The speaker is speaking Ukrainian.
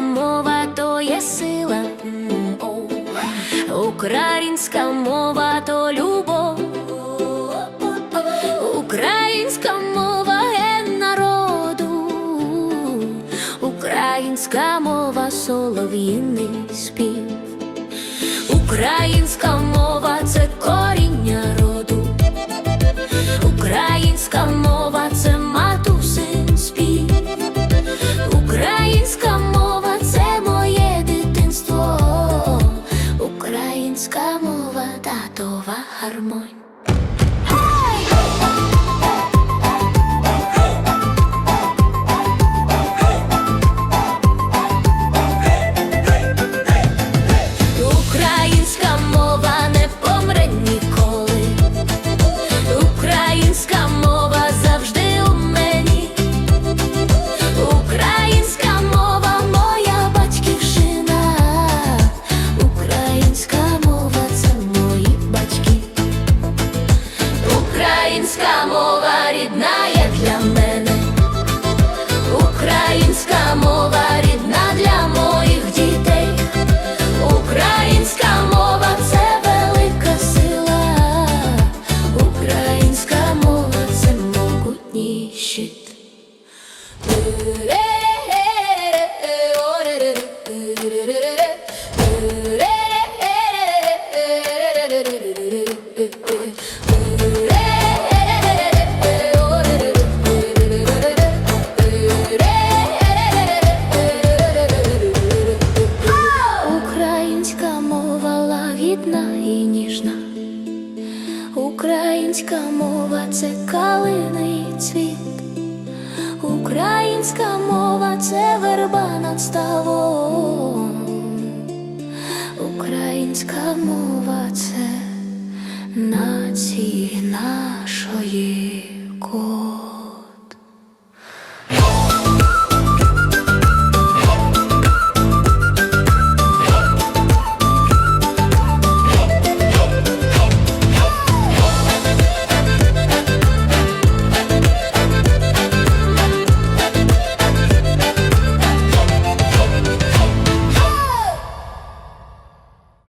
Мова то є сила, українська мова то любов, українська мова є народу, українська мова солов'їний спів, українська мова. Harmony. Українська мова це калиний цвіт. Українська мова це верба над ставом. Українська мова це нації нашої крові.